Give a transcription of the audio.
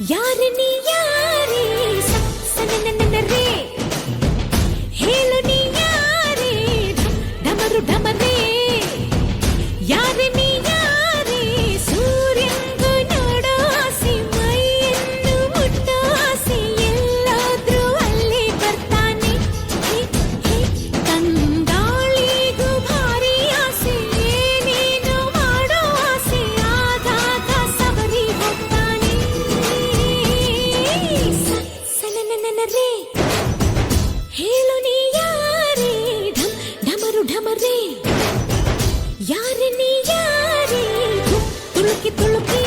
யாரு நீ? யார்? रे हेलुनिया रे ढम ढमरु ढमरे यार नी यारे तुलकी तुलकी